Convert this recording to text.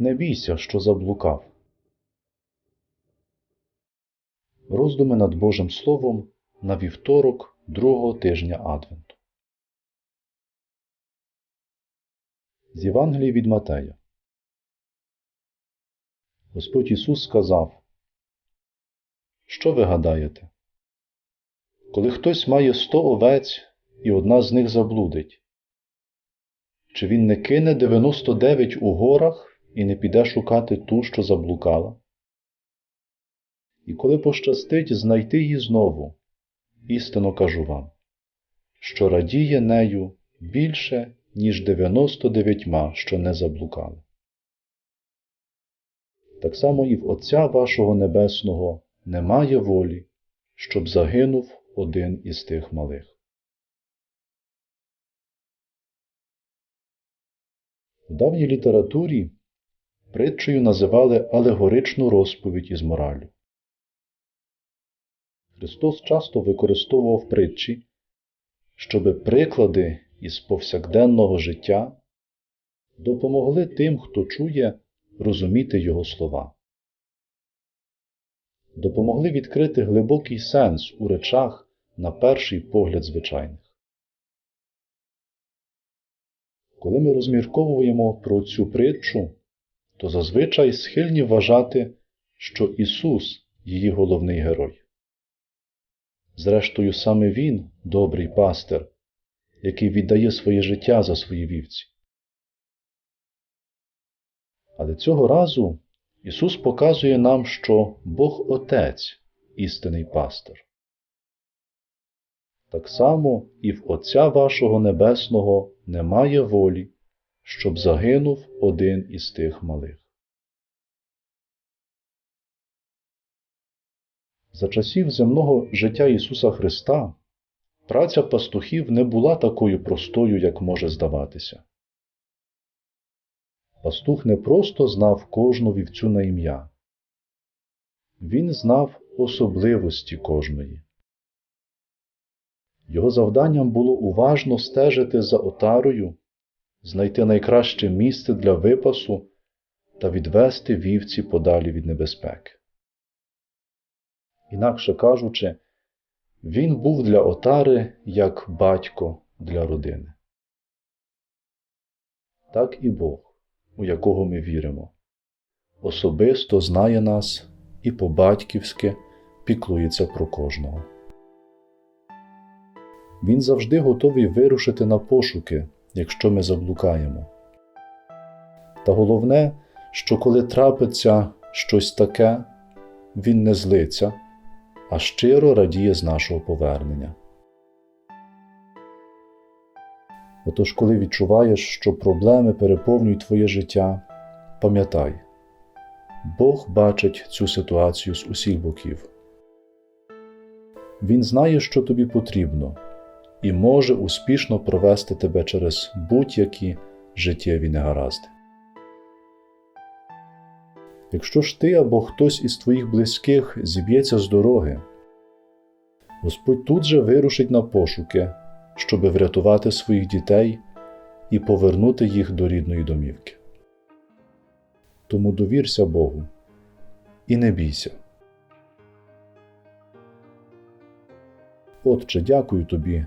Не бійся, що заблукав. Роздуми над Божим Словом на вівторок другого тижня Адвенту. З Євангелії від Матея. Господь Ісус сказав, Що ви гадаєте? Коли хтось має сто овець і одна з них заблудить, чи він не кине 99 у горах і не піде шукати ту, що заблукала? І коли пощастить знайти її знову, істинно кажу вам, що радіє нею більше, ніж 99, що не заблукали. Так само і в Отця вашого Небесного немає волі, щоб загинув один із тих малих. У давній літературі притчею називали алегоричну розповідь із моралю. Христос часто використовував притчі, щоби приклади із повсякденного життя допомогли тим, хто чує, розуміти Його слова, допомогли відкрити глибокий сенс у речах на перший погляд звичайних. Коли ми розмірковуємо про цю притчу, то зазвичай схильні вважати, що Ісус її головний герой. Зрештою, саме Він добрий пастир, який віддає своє життя за свої вівці. Але цього разу Ісус показує нам, що Бог Отець істинний пастир. Так само і в Отця вашого Небесного немає волі, щоб загинув один із тих малих. За часів земного життя Ісуса Христа праця пастухів не була такою простою, як може здаватися. Пастух не просто знав кожну вівцю на ім'я, він знав особливості кожної. Його завданням було уважно стежити за отарою, знайти найкраще місце для випасу та відвести вівці подалі від небезпеки. Інакше кажучи, він був для отари як батько для родини. Так і Бог, у якого ми віримо, особисто знає нас і по-батьківськи піклується про кожного. Він завжди готовий вирушити на пошуки, якщо ми заблукаємо. Та головне, що коли трапиться щось таке, він не злиться, а щиро радіє з нашого повернення. Отож, коли відчуваєш, що проблеми переповнюють твоє життя, пам'ятай, Бог бачить цю ситуацію з усіх боків. Він знає, що тобі потрібно, і може успішно провести тебе через будь-які життєві негаразди. Якщо ж ти або хтось із твоїх близьких зіб'ється з дороги, Господь тут же вирушить на пошуки, щоби врятувати своїх дітей і повернути їх до рідної домівки. Тому довірся Богу і не бійся. Отче, дякую тобі,